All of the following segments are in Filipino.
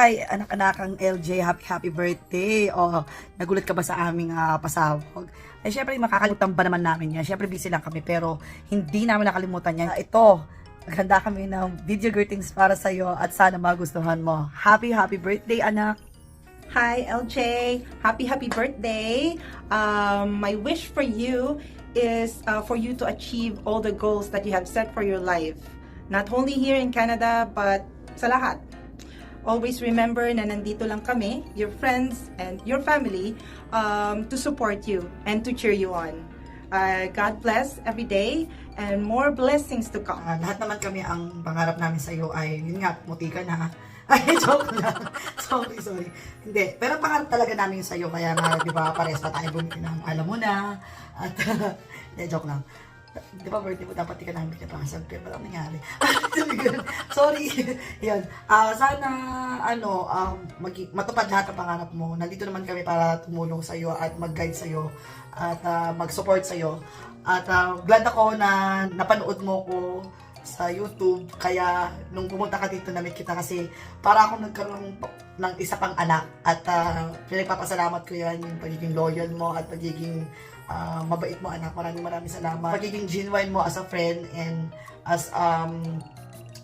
Hi, anak-anakang LJ, happy happy birthday. Oh, nagulat ka ba sa aming ah, pasabog? Ay, syempre, makakalimutan ba naman namin yan? Syempre, busy lang kami, pero hindi namin nakalimutan yan. Ito, naghanda kami ng video greetings para sa iyo at sana magustuhan mo. Happy, happy birthday, anak. Hi, LJ. Happy, happy birthday. Um, my wish for you is uh, for you to achieve all the goals that you have set for your life. Not only here in Canada, but sa lahat. Always remember na nandito lang kami, your friends and your family, um, to support you and to cheer you on. Uh, God bless every day and more blessings to come. Ah, lahat naman kami ang pangarap namin sa iyo ay, yun nga, muti ka na. Ay, joke lang. sorry, sorry. Hindi. Pero pangarap talaga namin sa iyo. Kaya nga, di ba, pares pa tayo bumili ng alam mo na. At, hindi, joke lang. Di ba, birthday mo, dapat di ka namin pinapasag. Pero walang nangyari. sorry. Yan. Ah, sana, ano, um, mag- matupad lahat ng pangarap mo. Nandito naman kami para tumulong sa iyo at mag-guide sa iyo at ah, mag-support sa iyo. At ah, glad ako na napanood mo ko sa YouTube. Kaya nung pumunta ka dito namit kita kasi para akong nagkaroon ng isa pang anak at uh, pinagpapasalamat ko yan yung pagiging loyal mo at pagiging ah, mabait mo anak. Maraming maraming salamat. Pagiging genuine mo as a friend and as um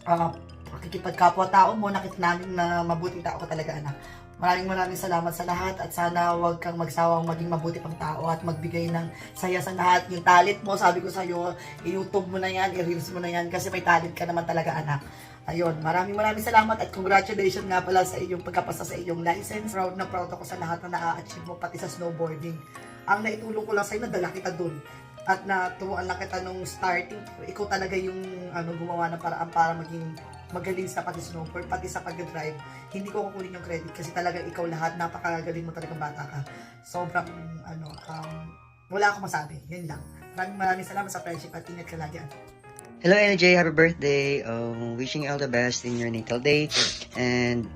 uh, pakikipagkapwa-tao mo, nakita namin na mabuting tao ka talaga anak. Maraming maraming salamat sa lahat at sana huwag kang magsawang maging mabuti pang tao at magbigay ng saya sa lahat. Yung talent mo, sabi ko sa'yo, i-YouTube mo na yan, i-reels mo na yan kasi may talent ka naman talaga anak. Ayun, maraming maraming salamat at congratulations nga pala sa iyong pagkapasa sa iyong license. Proud na proud ako sa lahat na na-achieve mo pati sa snowboarding. Ang naitulong ko lang sa'yo, nadala kita dun. At natuwaan lang kita nung starting, ikaw talaga yung ano, gumawa ng paraan para maging magaling sa pati snowboard, pati sa pag-drive. Hindi ko kukunin yung credit kasi talaga ikaw lahat, napakagaling mo talagang bata ka. Sobrang, ano, um, wala akong masabi. Yan lang. Maraming maraming salamat sa friendship at ingat ka lagi. Hello LJ, happy birthday. Um, wishing you all the best in your natal day. And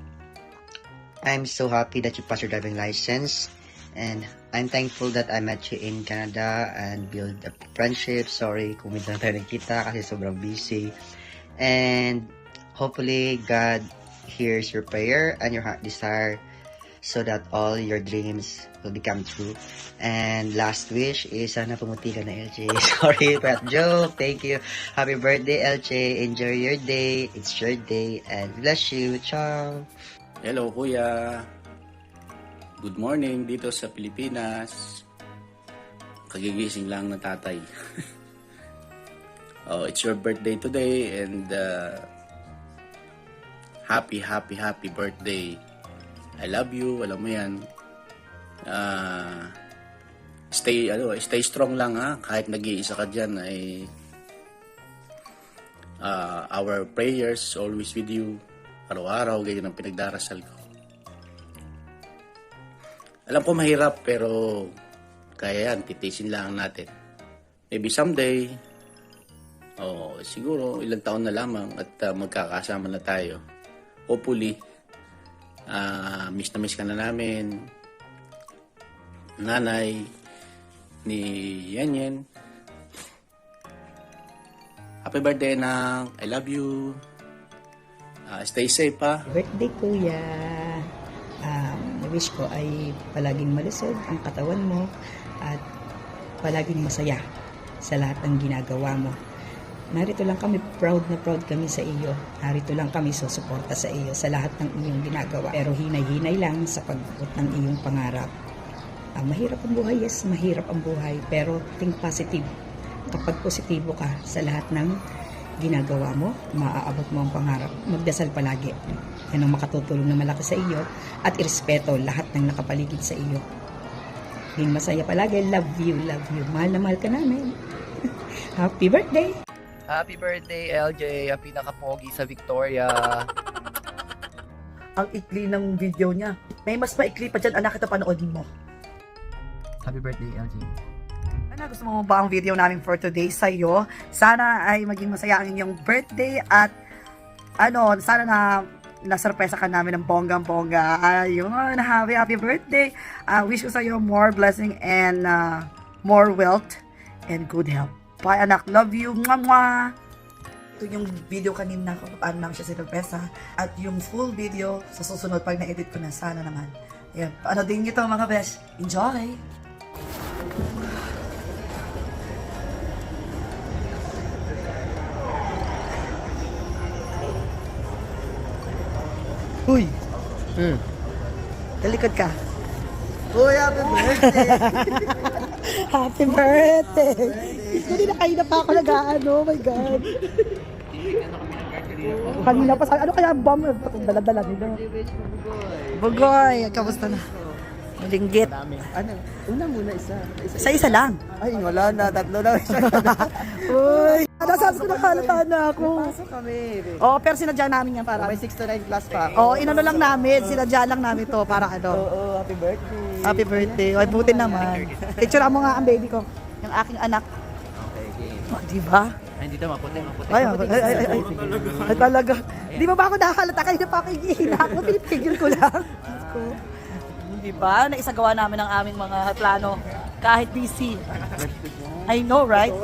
I'm so happy that you passed your driving license. And I'm thankful that I met you in Canada and build a friendship. Sorry kung hindi na tayo nagkita kasi sobrang busy. And hopefully God hears your prayer and your heart desire so that all your dreams will become true. And last wish is sana pumuti ka na LJ. Sorry, but joke. Thank you. Happy birthday LJ. Enjoy your day. It's your day and bless you. Ciao. Hello kuya. Good morning dito sa Pilipinas. Kagigising lang ng tatay. oh, it's your birthday today and uh, happy happy happy birthday. I love you, alam mo 'yan. Ah, stay ano, stay strong lang ha kahit nag-iisa ka diyan ay ah, our prayers always with you araw-araw ganyan ang pinagdarasal ko. Alam ko mahirap pero kaya yan, titisin lang natin. Maybe someday, oh, siguro ilang taon na lamang at ah, magkakasama na tayo. Hopefully, ah, miss na miss ka na namin. Nanay ni Yan Yan. Happy birthday, anak. I love you. Ah, stay safe, ha? Birthday kuya. Um, wish ko ay palaging malusog ang katawan mo at palaging masaya sa lahat ng ginagawa mo. Narito lang kami, proud na proud kami sa iyo. Narito lang kami susuporta sa iyo sa lahat ng iyong ginagawa. Pero hinay-hinay lang sa pagbuot ng iyong pangarap. Ah, mahirap ang buhay, yes, mahirap ang buhay. Pero think positive. Kapag positibo ka sa lahat ng ginagawa mo, maaabot mo ang pangarap. Magdasal palagi. Yan ang makatutulong na malaki sa iyo at irespeto lahat ng nakapaligid sa iyo. Maging masaya palagi. Love you, love you. Mahal na mahal ka namin. Happy birthday! Happy birthday, LJ. Ang pinaka-pogi sa Victoria. Ang ikli ng video niya. May mas maikli pa dyan, anak, ito panoodin mo. Happy birthday, LJ. Ano, gusto mo ba ang video namin for today sa iyo? Sana ay maging masaya ang inyong birthday at ano, sana na nasurpresa ka namin ng bonggang-bongga. Ayun, happy, happy birthday. I wish ko sa iyo more blessing and uh, more wealth and good health. Bye anak, love you. Mwah, mwah. ito yung video kanina kung paano namin siya sinurpresa. At yung full video sa susunod pag na-edit ko na, sana naman. Ayan, ano din ito mga besh. Enjoy! Huy! Hmm. Talikod ka. Uy, happy birthday! Happy birthday! Hindi na kayo na pa ako nag-ano, oh my God. Kanina pa sa, ano kaya? Patong dala-dala nila. Bugoy, kamusta na? Malinggit. ano? Una muna isa. isa. Sa isa lang. Ay, wala na. Tatlo na. Uy! Nasabi ko nakalata na ako. Pasok kami. Oo, pero sinadya namin yan para. May 6 to 9 class pa. Oo, inano lang namin. Sinadya lang namin to para ano. Oo, happy birthday. Happy birthday. Ay, buti naman. Picture mo nga ang baby ko. Yung aking anak. Oh, di ba? Ay, hindi daw, maputi, maputi. Ay, ay, ay, ay, ay, ay, talaga. Di ba ba ako nakakalata kayo na pa ako? Pinipigil ko lang. Ko. Di ba? Naisagawa namin ang aming mga plano kahit busy. I know, right?